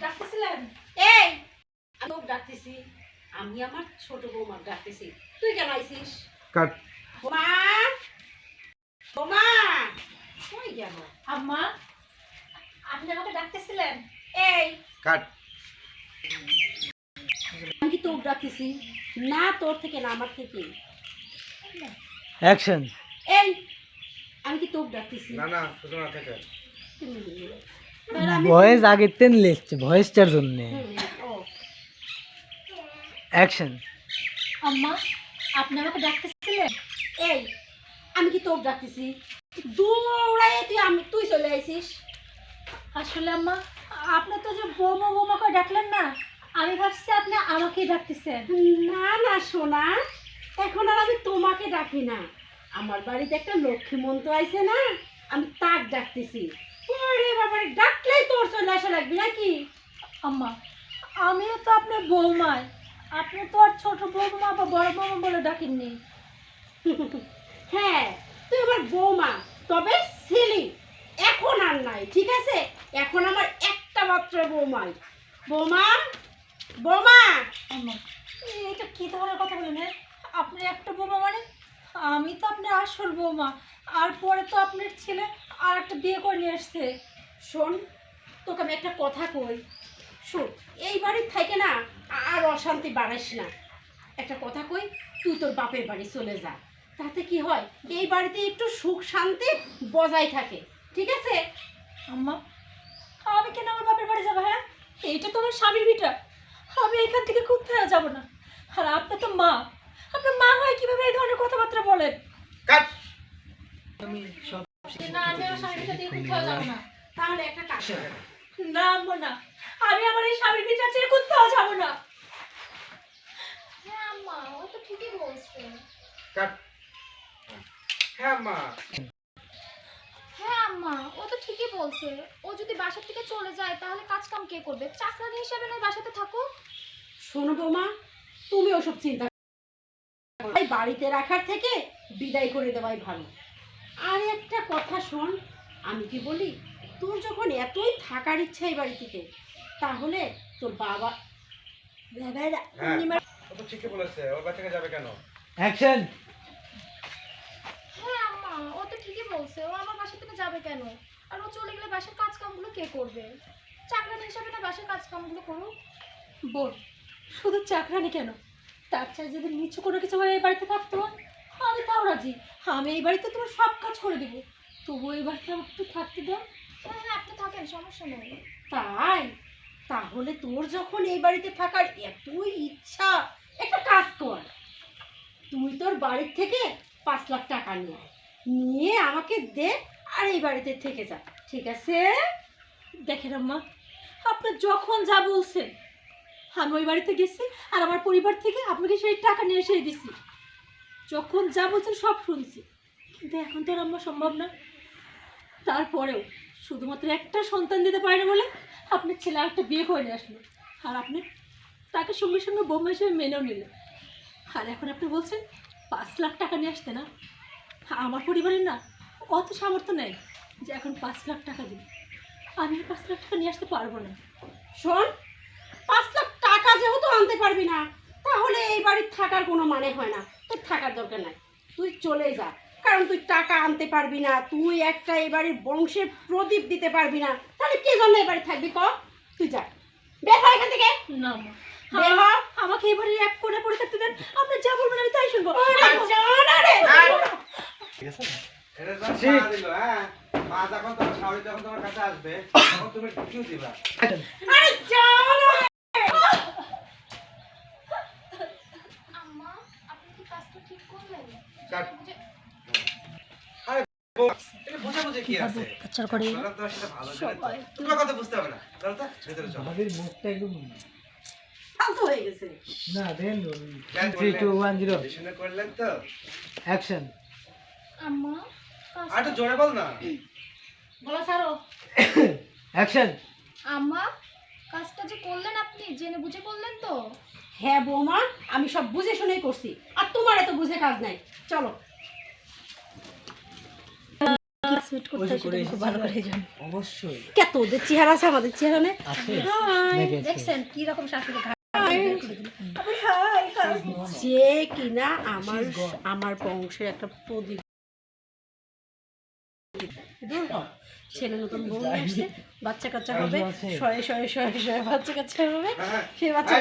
ডাকতেছিলেন এই! আমি ওকে ডাকতেছি। আমি আমার ছোট বৌমার ডাকতেছি। তুই কেন আইছিস? কাট। বৌমা! বৌমা! কই গেল? আম্মা আপনি আমাকে ডাকতেছিলেন। এই! কাট। আমি কি তোকে ডাকতেছি? না তোর থেকে না আমার থেকে। অ্যাকশন এই! আমি কি তোকে ডাকতেছি? না না থেকে। ভয়েস আগের তেন লেখছে ভয়েসটার জন্য। অ্যাকশন আম্মা আপনি আমাকে ডাকতেছিলেন? এই আমি কি তোকে ডাকতেছি? দৌড়াই তুই আমি তুই চলে আইছিস। আসলে আম্মা আপনি তো যে বৌমা বৌমা করে ডাকলেন না আমি ভাবছি আপনি আমাকেই ডাকতেছেন। না না সোনা এখন আর আমি তোমাকে ডাকি না। আমার বাড়িতে একটা লক্ষ্মী মন্ত্র আইছে না আমি তাক ডাকতেছি। আসা লাগবে নাকি? আম্মা আমিও তো আপনার বৌমায় আপনি তো আর ছোট বৌমা বা বড় বৌমা বলে ডাকেননি। হ্যাঁ তুই আমার বৌমা তবে ছেলে। এখন আর নাই ঠিক আছে? এখন আমার একটা মাত্র বৌমাই। বৌমা বৌমা! এটা কি ধরনের কথা বলেন হ্যাঁ? আপনি একটা বৌমা মানে? আমি তো আপনার আসল বৌমা আর পরে তো আপনার ছেলে আর একটা বিয়ে করে নিয়ে আসছে। শোন তোকে আমি একটা কথা কই। শোন এই বাড়ির থেকে না আর অশান্তি বাড়াইস না। একটা কথা কই তুই তোর বাপের বাড়ি চলে যা। তাতে কি হয় এই বাড়িতে একটু সুখ শান্তি বজায় থাকে। ঠিক আছে? আম্মা। আমি কেন আমার বাপের বাড়ি যাব হ্যাঁ? এইটা তো আমার স্বামীর বিটা। আমি এখান থেকে কোথাও যাব না? আর আপনার তো মা। আপনার মা হয় কীভাবে এই ধরনের কথাবার্তা বলেন? কাট। আমি সব না আমি আমার স্বামীর বিটা দিয়ে কোথাও যাব না। তাহলে একটা কাজ। না আম্মা না। আমি আমার এই স্বামীর বিটা ছেড়ে কোথাও যাব না। হ্যাঁ আম্মা ও তো ঠিকই বলছে। কাট। হ্যাঁ মা হ্যাঁ আম্মা ও তো ঠিকই বলছে। ও যদি বাসা থেকে চলে যায় তাহলে কাজ কাম কে করবে? চাকরানি হিসাবে নয় বাসাতে থাকো। শোনো বৌমা তুমি ওসব চিন্তা এই বাড়িতে রাখার থেকে বিদায় করে দেওয়াই ভালো। আর একটা কথা শোন আমি কি বলি? তোর যখন এতই থাকার ইচ্ছা এই বাড়ি থেকে তাহলে তোর বাবা হ্যাঁ। পূর্ণিমা ও তো ঠিকই বলেছে ওর বাচ্চাকে যাবে কেন? অ্যাকশন হ্যাঁ আম্মা ও তো ঠিকই বলছে ও আমার বাসা থেকে যাবে কেন? আর ও চলে গেলে বাসার কাজ কামগুলো কে করবে? চাকরানি হিসাবে না বাসার কাজকামগুলো করুক। বোন শুধু চাকরানি কেন? তার চাই যদি নিচু কোনো কিছু হয়ে এই বাড়িতে থাকতো আমি তাও রাজি। আমি এই বাড়িতে তোমার সব কাজ করে দেবো। তবু এই বাড়িতে আমাকে একটু থাকতে দাও। হ্যাঁ তাই? তাহলে তোর যখন এই বাড়িতে থাকার এতই ইচ্ছা, একটা কাজ কর। তুই তোর বাড়ির থেকে পাঁচ লাখ টাকা নিয়ে নিয়ে আমাকে দে আর এই বাড়িতে থেকে যা, ঠিক আছে? দেখেন আম্মা, আপনি যখন যা বলছেন, আমি ওই বাড়িতে গেছি আর আমার পরিবার থেকে আপনাকে সেই টাকা নিয়ে এসে দিছি। যখন যা বলছেন সব শুনছি। কিন্তু এখন তো আর আম্মা সম্ভব না। তারপরেও শুধুমাত্র একটা সন্তান দিতে পারে না বলে আপনার ছেলে একটা বিয়ে করে আসলো। আর আপনি তাকে সঙ্গে সঙ্গে বোমা হিসেবে মেনেও নিলেন। আর এখন আপনি বলছেন পাঁচ লাখ টাকা নিয়ে আসতে না? আমার পরিবারের না অত সামর্থ্য নেই যে এখন পাঁচ লাখ টাকা দিই আমি পাঁচ লাখ টাকা নিয়ে আসতে পারব না। শোন, পাঁচ লাখ টাকা যেহেতু আনতে পারবি না, তাহলে এই বাড়ির থাকার কোনো মানে হয় না। তোর থাকার দরকার নাই। তুই চলে যা। কারণ তুই টাকা আনতে পারবি না তুই একটা এই বাড়ির বংশের প্রদীপ দিতে পারবি না। তাহলে কে জন্য এই বাড়ি থাকবি ক? তুই যা। বের হয় এখান থেকে। না মা। আমাকে এবারে এক কোণে পড়ে থাকতে দেন আপনি যা বলবেন আমি তাই শুনব। দিল হ্যাঁ? মা যখন তোমার শাওরি যখন তোমার কাছে আসবে তখন তুমি কিউ দিবা। আরে জানা রে। আম্মা আপনি কি কাজটা ঠিক করলেন? আচ্ছা অ্যাকশন আম্মা আম্মা কাজটা যে করলেন আপনি জেনে বুঝে করলেন তো হ্যাঁ বৌমা আমি সব বুঝে শুনেই করছি আর তোমার এত বুঝে কাজ নাই চলো মিনিট করতে হয় সেটা খুব ভালো করে জানি। অবশ্যই। কে তোদের চেহারা আছে আমাদের চেহারা নেই। দেখছেন কি রকম শাশুড়ি যে কিনা আমার আমার বংশের একটা প্রদীপ। ছেলে নতুন বউ আসছে। বাচ্চা কাচ্চা হবে। শয়ে শয়ে শয়ে শয়ে বাচ্চা কাচ্চা হবে। হ্যাঁ। সে বাচ্চা